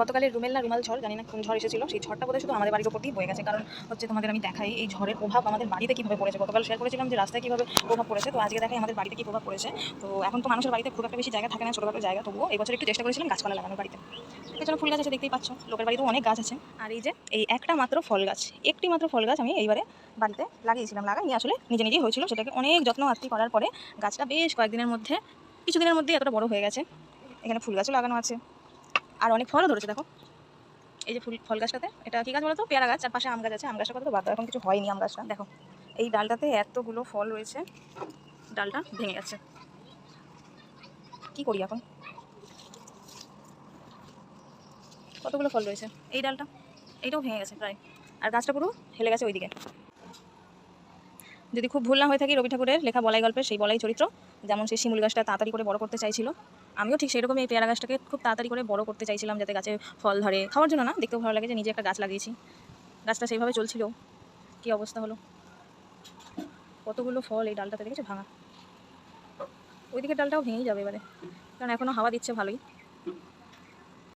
গতকালের রুমেল না রুমাল ঝড়, জানি না কোন ঝড় এসেছিল, সেই ঝড়টা বোধহয় শুধু আমাদের বাড়ির ওপর দিয়ে বয়ে গেছে। কারণ হচ্ছে তোমাদের আমি দেখাই, এই ঝড়ের প্রভাব আমাদের বাড়িতে কীভাবে পড়েছে? গতকাল শেয়ার করেছিলাম যে রাস্তায় কীভাবে প্রভাব পড়েছে, তো আজকে দেখাই আমাদের বাড়িতে কী প্রভাব পড়েছে। তো এখন তো মানুষের বাড়িতে খুব একটা বেশি জায়গা থাকে না, ছোটোখাটো জায়গা, তবুও এই বছর একটু চেষ্টা করেছিলাম গাছপালা লাগানোর বাড়িতে। এছাড়া ফুল গাছ আছে, দেখতেই পাচ্ছ। লোকের বাড়িতেও অনেক গাছ আছে। আর এই যে, এই একটা মাত্র ফল গাছ, একটি মাত্র ফল গাছ আমি এইবারে বাড়িতে লাগিয়েছিলাম, লাগাইনি, আসলে নিজে নিজেই হয়েছিল, সেটাকে অনেক যত্ন আত্মি করার পরে গাছটা বেশ কয়েকদিনের মধ্যে, কিছুদিনের মধ্যেই এতটা বড় হয়ে গেছে। এখানে ফুল গাছও লাগানো আছে। আর অনেক ফলও ধরেছে, দেখো। এই যে ফুল, ফল গাছটাতে, এটা কী গাছ বলতো? পেয়ারা গাছ, আর পাশে আম গাছ আছে, আম গাছটা কথা তো বাদ এখন কিছু হয়নি আম গাছটা, দেখো। এই ডালটাতে এতগুলো ফল রয়েছে, ডালটা ভেঙে গেছে। কি করি এখন? কতগুলো ফল রয়েছে? এই ডালটা, এইটাও ভেঙে গেছে প্রায়। আর গাছটা পুরো হেলে গেছে ওইদিকে। যদি খুব ভুল না হয়ে থাকি রবি ঠাকুরের লেখা বলাই গল্পের সেই বলাই চরিত্র, যেমন সেই শিমুল গাছটা তাড়াতাড়ি করে বড় করতে চাইছিল। আমিও ঠিক সেরকমই এই পেয়ারা গাছটাকে খুব তাড়াতাড়ি করে বড় করতে চাইছিলাম যাতে গাছে ফল ধরে। খাওয়ার জন্য না, দেখতেও ভালো লাগে যে নিজে একটা গাছ লাগিয়েছি। গাছটা সেইভাবে চলছিল। কি অবস্থা হলো? কতগুলো ফল এই ডালটাতে দেখেছ ভাঙা? ওইদিকের ডালটাও ভেঙেই যাবে এবারে। কারণ এখনও হাওয়া দিচ্ছে ভালোই।